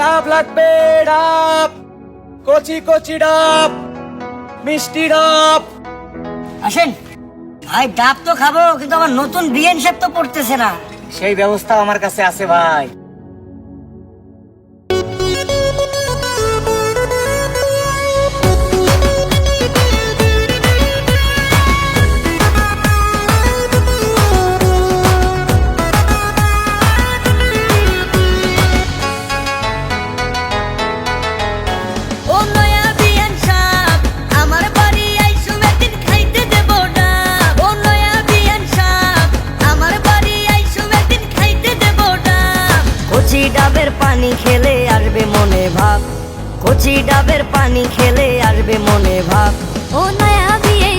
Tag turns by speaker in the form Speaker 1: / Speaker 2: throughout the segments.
Speaker 1: ডাব লাগবে ডাব। কচি কচি ডাব মিষ্টি ডাব।
Speaker 2: আসেন। ভাই ডাব তো খাব কিন্তু আমার নতুন বিএন শেপ তো পড়তেছে না।
Speaker 1: সেই ব্যবস্থা আমার কাছে আছে ভাই।
Speaker 2: পানি খেলে আসবে মনে ভাব। কচি ডাবের পানি খেলে আসবে মনে ভাব।
Speaker 3: ও নয়া বিয়ে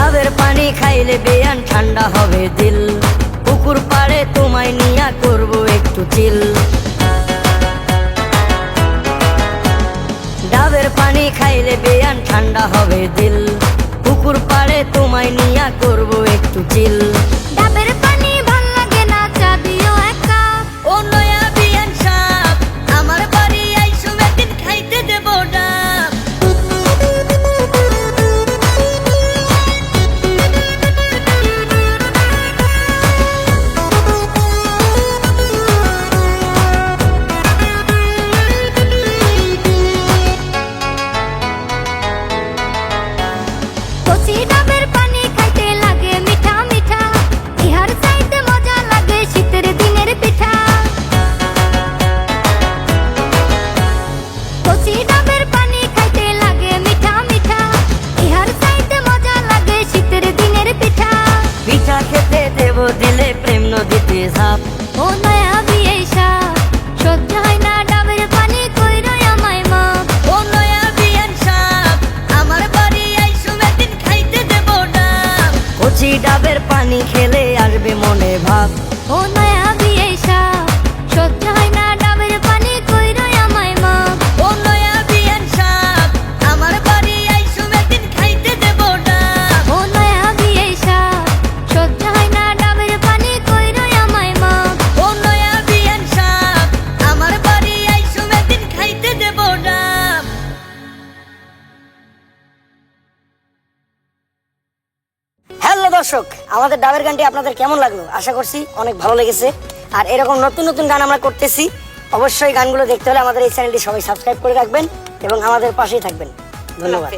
Speaker 3: ডাবের পানি খাইলে
Speaker 4: বেয়ান
Speaker 2: ঠান্ডা হবে দিল। পুকুর পাড়ে তোমায় নিয়া করব একটু চিল। ডাবের পানি খাইলে বেয়ান ঠান্ডা হবে দিল। পুকুর পাড়ে তোমায় নিয়া করব
Speaker 3: ডাবের পানি
Speaker 2: খেলে আসবে মনে ভাব।
Speaker 3: ও নয়া
Speaker 2: দর্শক, আমাদের ডাবের গানটি আপনাদের কেমন লাগল? আশা করছি অনেক ভালো লেগেছে। আর এরকম নতুন নতুন গান আমরা করতেছি, অবশ্যই গানগুলো দেখতে হলে আমাদের এই চ্যানেলটি সবাই সাবস্ক্রাইব করে রাখবেন এবং আমাদের পাশেই থাকবেন। ধন্যবাদ।